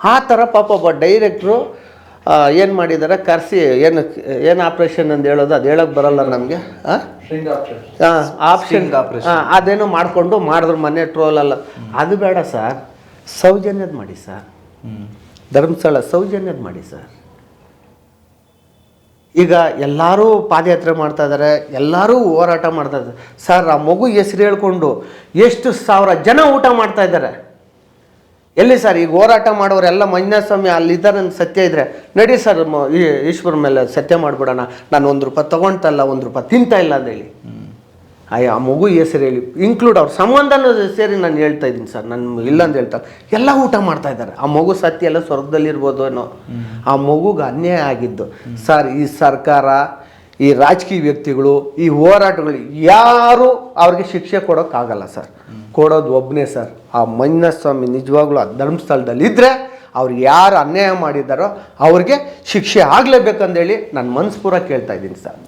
ಆ ಥರ ಪಾಪ ಒಬ್ಬ ಡೈರೆಕ್ಟ್ರು ಏನು ಮಾಡಿದ್ದಾರೆ? ಕರೆಸಿ ಏನು ಏನು ಆಪ್ರೇಷನ್ ಅಂತ ಹೇಳೋದು? ಅದು ಹೇಳೋಕ್ಕೆ ಬರಲ್ಲ ನಮಗೆ ಆಪ್ಷನ್ ಅದೇನೋ ಮಾಡಿಕೊಂಡು ಮಾಡಿದ್ರು ಮನೆ ಟ್ರೋಲ್ ಅಲ್ಲ. ಅದು ಬೇಡ ಸರ್. ಸೌಜನ್ಯದ ಮಾಡಿ ಸರ್. ಧರ್ಮಸ್ಥಳ ಸೌಜನ್ಯದ ಮಾಡಿ ಸರ್. ಈಗ ಎಲ್ಲರೂ ಪಾದಯಾತ್ರೆ ಮಾಡ್ತಾ ಇದ್ದಾರೆ ಎಲ್ಲರೂ ಹೋರಾಟ ಮಾಡ್ತಾ ಇದ್ದಾರೆ ಸರ್ ಆ ಮಗು ಹೆಸರು ಹೇಳ್ಕೊಂಡು ಎಷ್ಟು ಸಾವಿರ ಜನ ಊಟ ಮಾಡ್ತಾ ಇದ್ದಾರೆ ಎಲ್ಲಿ ಸರ್ ಈಗ ಹೋರಾಟ ಮಾಡೋರೆಲ್ಲ ಮಂಜುನಾಥ ಸ್ವಾಮಿ ಅಲ್ಲಿದ್ದಾರೆ ನನ್ನ ಸತ್ಯ ಇದ್ರೆ ನಡಿ ಸರ್ ಈಶ್ವರ ಮೇಲೆ ಸತ್ಯ ಮಾಡಿಬಿಡೋಣ. ನಾನು ಒಂದು ರೂಪಾಯಿ ತೊಗೊಳ್ತಲ್ಲ ಒಂದು ರೂಪಾಯಿ ತಿಂತಾ ಇಲ್ಲ ಅಂತ ಹೇಳಿ. ಅಯ್ಯ ಆ ಮಗು ಹೆಸರು ಹೇಳಿ ಇನ್ಕ್ಲೂಡ್ ಅವ್ರ ಸಂಬಂಧನೂ ಸೇರಿ ನಾನು ಹೇಳ್ತಾ ಇದ್ದೀನಿ ಸರ್ ನಾನು ಇಲ್ಲ ಅಂತ ಹೇಳ್ತಾ ಎಲ್ಲ ಊಟ ಮಾಡ್ತಾ ಇದ್ದಾರೆ. ಆ ಮಗು ಸತ್ಯ ಎಲ್ಲ ಸ್ವರ್ಗದಲ್ಲಿರ್ಬೋದು ಏನೋ. ಆ ಮಗುಗೆ ಅನ್ಯಾಯ ಆಗಿದ್ದು. ಸರ್ ಈ ಸರ್ಕಾರ ಈ ರಾಜಕೀಯ ವ್ಯಕ್ತಿಗಳು, ಈ ಹೋರಾಟಗಳು ಯಾರು ಅವ್ರಿಗೆ ಶಿಕ್ಷೆ ಕೊಡೋಕ್ಕಾಗಲ್ಲ ಸರ್. ಕೊಡೋದು ಒಬ್ಬನೇ ಸರ್. ಆ ಮಂಜುನಾಥ ಸ್ವಾಮಿ ನಿಜವಾಗ್ಲೂ ಆ ಧರ್ಮಸ್ಥಳದಲ್ಲಿ ಇದ್ದರೆ ಅವ್ರು ಯಾರು ಅನ್ಯಾಯ ಮಾಡಿದ್ದಾರೋ ಅವ್ರಿಗೆ ಶಿಕ್ಷೆ ಆಗಲೇಬೇಕಂದೇಳಿ ನಾನು ಮನಸ್ಪೂರ ಕೇಳ್ತಾ ಇದ್ದೀನಿ ಸರ್.